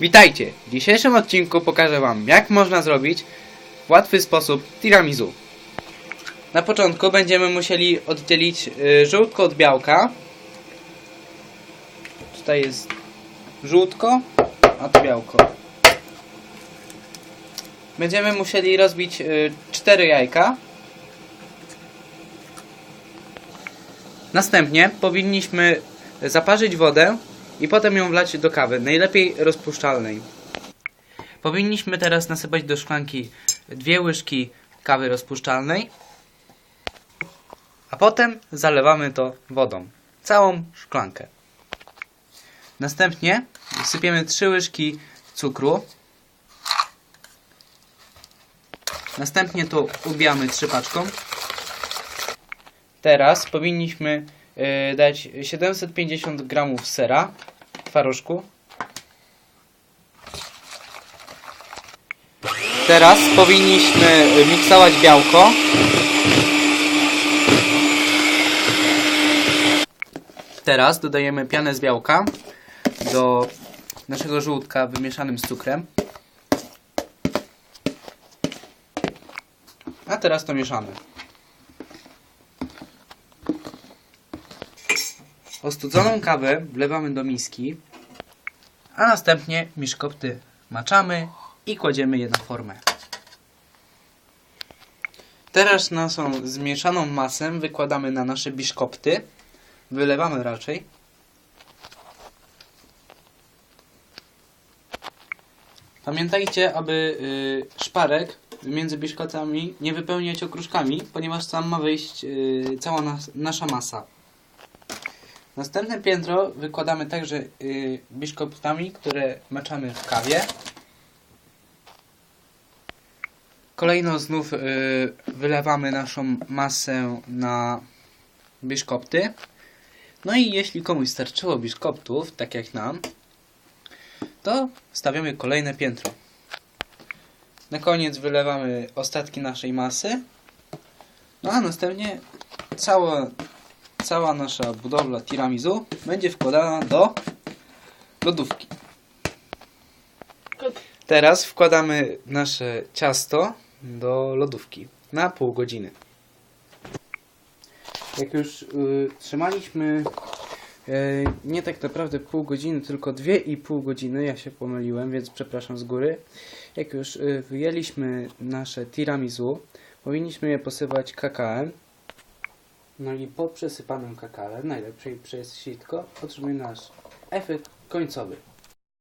Witajcie! W dzisiejszym odcinku pokażę Wam, jak można zrobić w łatwy sposób tiramisu. Na początku będziemy musieli oddzielić y, żółtko od białka. Tutaj jest żółtko, a to białko. Będziemy musieli rozbić y, cztery jajka. Następnie powinniśmy zaparzyć wodę i potem ją wlać do kawy, najlepiej rozpuszczalnej. Powinniśmy teraz nasypać do szklanki dwie łyżki kawy rozpuszczalnej, a potem zalewamy to wodą, całą szklankę. Następnie sypiemy trzy łyżki cukru. Następnie to ubijamy trzypaczką. Teraz powinniśmy dać 750 gramów sera, twarożku. Teraz powinniśmy miksować białko. Teraz dodajemy pianę z białka do naszego żółtka wymieszanym z cukrem. A teraz to mieszamy. Ostudzoną kawę wlewamy do miski, a następnie miszkopty maczamy i kładziemy je na formę. Teraz naszą zmieszaną masę wykładamy na nasze biszkopty, wylewamy raczej. Pamiętajcie, aby y, szparek między biszkoptami nie wypełniać okruszkami, ponieważ tam ma wyjść y, cała nas, nasza masa. Następne piętro wykładamy także y, biszkoptami, które maczamy w kawie. Kolejno znów y, wylewamy naszą masę na biszkopty. No i jeśli komuś starczyło biszkoptów, tak jak nam, to stawiamy kolejne piętro. Na koniec wylewamy ostatki naszej masy. No a następnie cała cała nasza budowla tiramisu będzie wkładana do lodówki. Teraz wkładamy nasze ciasto do lodówki na pół godziny. Jak już y, trzymaliśmy y, nie tak naprawdę pół godziny, tylko dwie i pół godziny, ja się pomyliłem, więc przepraszam z góry. Jak już y, wyjęliśmy nasze tiramisu, powinniśmy je posypać kakałem. No i po przesypanym kakale, najlepiej przez sitko, otrzymuje nasz efekt końcowy.